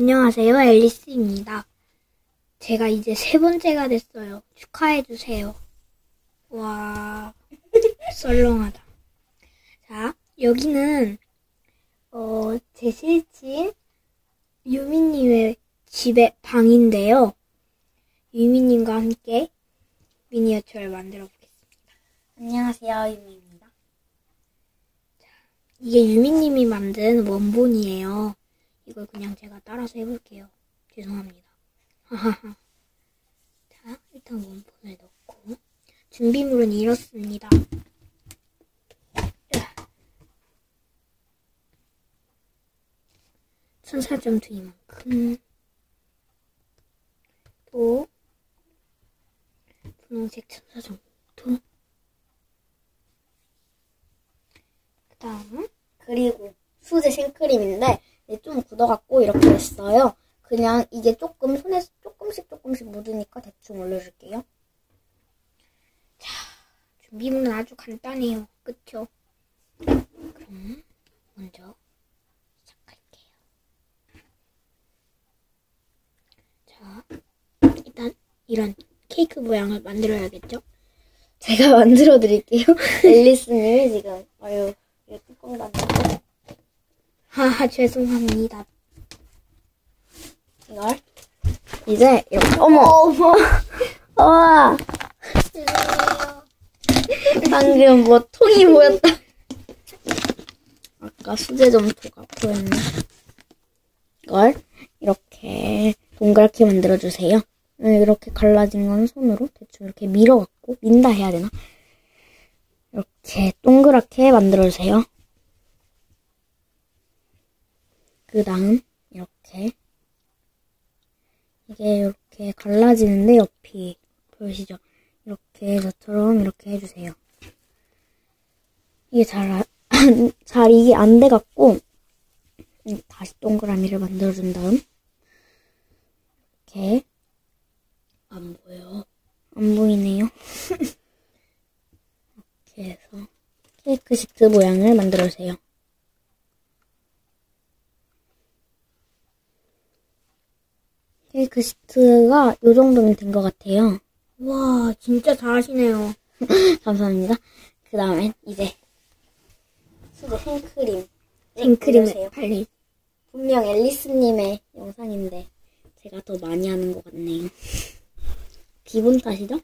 안녕하세요, 앨리스입니다. 제가 이제 세 번째가 됐어요. 축하해주세요. 와, 썰렁하다. 자, 여기는, 어, 제 실친 유미님의 집의 방인데요. 유미님과 함께 미니어처를 만들어 보겠습니다. 안녕하세요, 유미입니다. 이게 유미님이 만든 원본이에요. 이걸 그냥 제가 따라서 해볼게요. 죄송합니다. 자, 일단 원본을 넣고 준비물은 이렇습니다. 천사점투 이만큼 또 분홍색 천사점투 그 다음 그리고 수제 생크림인데 네, 좀 굳어갖고 이렇게 됐어요. 그냥 이게 조금 손에 조금씩 조금씩 묻으니까 대충 올려줄게요. 준비물은 아주 간단해요. 그쵸? 그럼 먼저 시작할게요. 자, 일단 이런 케이크 모양을 만들어야겠죠? 제가 만들어 드릴게요. 앨리스님이 지금 아유 하하, 죄송합니다. 이걸 이제 이렇게 어머 어머 와. 방금 뭐 통이 보였다. 아까 수제 점토가 보였네. 이걸 이렇게 동그랗게 만들어주세요. 네, 이렇게 갈라진 건 손으로 대충 이렇게 밀어갖고 민다 해야 되나? 이렇게 동그랗게 만들어주세요. 그 다음 이렇게 이게 이렇게 갈라지는데 옆이 보이시죠? 이렇게 저처럼 이렇게 해주세요. 이게 잘, 아- 잘 이게 안 돼갖고, 음, 다시 동그라미를 만들어준 다음, 이렇게, 안 보여. 안 보이네요. 이렇게 해서, 케이크 시트 모양을 만들어주세요. 케이크 시트가 이 정도면 된 것 같아요. 와, 진짜 잘하시네요. 감사합니다. 그 다음엔 이제 수제 생크림. 생크림을 빨리. 분명 앨리스님의 영상인데 제가 더 많이 하는 것 같네요. 기분 탓이죠?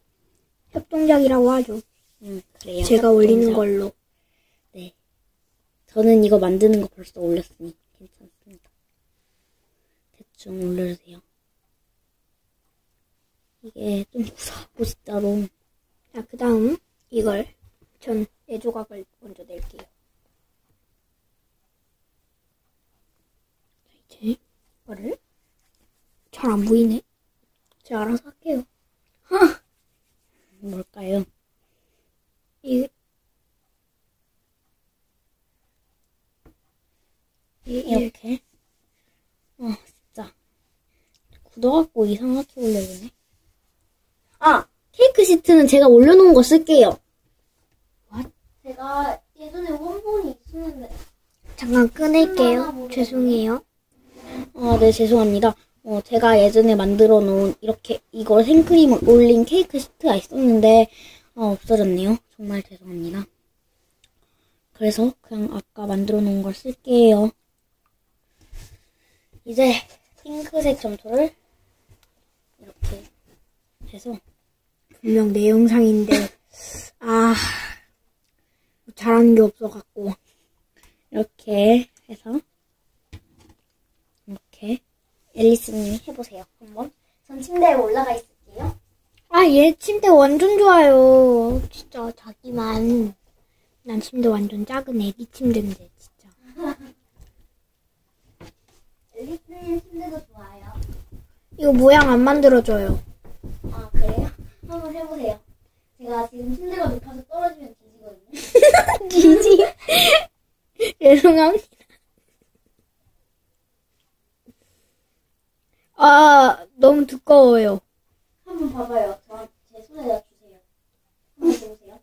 협동작이라고 하죠. 음, 그래요. 제가 올리는 협동작. 걸로. 네. 저는 이거 만드는 거 벌써 올렸으니 괜찮습니다. 대충 올려주세요. 이게 좀 무서워, 진짜로. 자, 그 다음 이걸 전네 조각을 먼저 낼게요. 자, 이제 이거를 잘 안 보이네. 제가 알아서 할게요. 뭘까요? 이, 이, 이 이렇게. 어, 진짜. 굳어갖고 이상하게 올려주네. 아! 케이크 시트는 제가 올려놓은 거 쓸게요. What? 제가 예전에 원본이 있었는데. 잠깐 끊을게요. 죄송해요. 아, 네, 죄송합니다. 어, 제가 예전에 만들어 놓은 이렇게 이걸 생크림을 올린 케이크 시트가 있었는데, 어, 없어졌네요. 정말 죄송합니다. 그래서 그냥 아까 만들어 놓은 걸 쓸게요. 이제 핑크색 점토를 이렇게 해서 분명 내 영상인데 아 잘하는 게 없어갖고 이렇게 해서 이렇게 앨리스님이 해보세요. 한번. 전 침대에 올라가 있을게요. 아 얘 침대 완전 좋아요. 진짜 자기만 난 침대 완전 작은 애기 침대인데 진짜. 앨리스님 침대도 좋아요. 이거 모양 안 만들어줘요. 한번 해보세요. 제가 지금 침대가 높아서 떨어지면 뒤지거든요. 뒤지? 죄송합니다. 아, 너무 두꺼워요. 한번 봐봐요. 저, 제 손에다 주세요. 한번 보세요.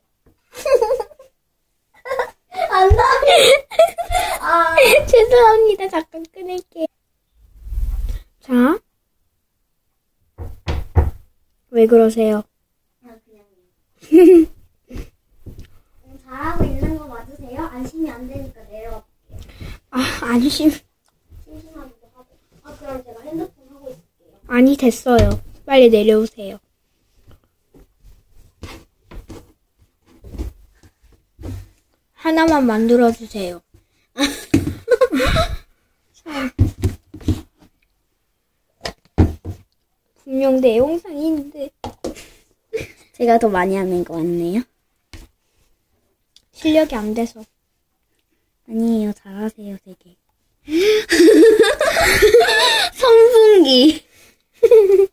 안 나. 아. 죄송합니다. 잠깐 끊을게요. 자. 왜 그러세요? 음, 잘하고 있는 거 맞으세요? 안심이 안 되니까 내려. 아, 안심. 심심하기도 하고. 아, 그럼 제가 핸드폰 하고 있을게요. 아니, 됐어요. 빨리 내려오세요. 하나만 만들어주세요. 분명 내 영상인데. 제가 더 많이 하는 거 같네요. 실력이 안 돼서. 아니에요. 잘하세요, 되게. 선풍기.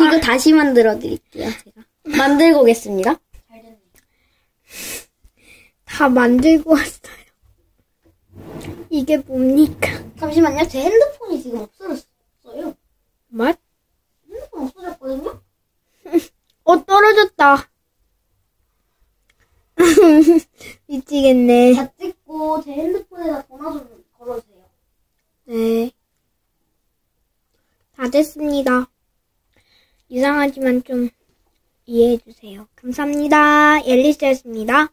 이거 다시 만들어 드릴게요, 제가. 만들고 오겠습니다. 잘 됐네. 다 만들고 왔어요. 이게 뭡니까? 잠시만요. 제 핸드폰이 지금 없어졌어요. 맛? 핸드폰 없어졌거든요? 어, 떨어졌다. 미치겠네. 다 찍고 제 핸드폰에다 전화 좀 걸어주세요. 네. 다 됐습니다. 이상하지만 좀 이해해주세요. 감사합니다. 앨리스였습니다.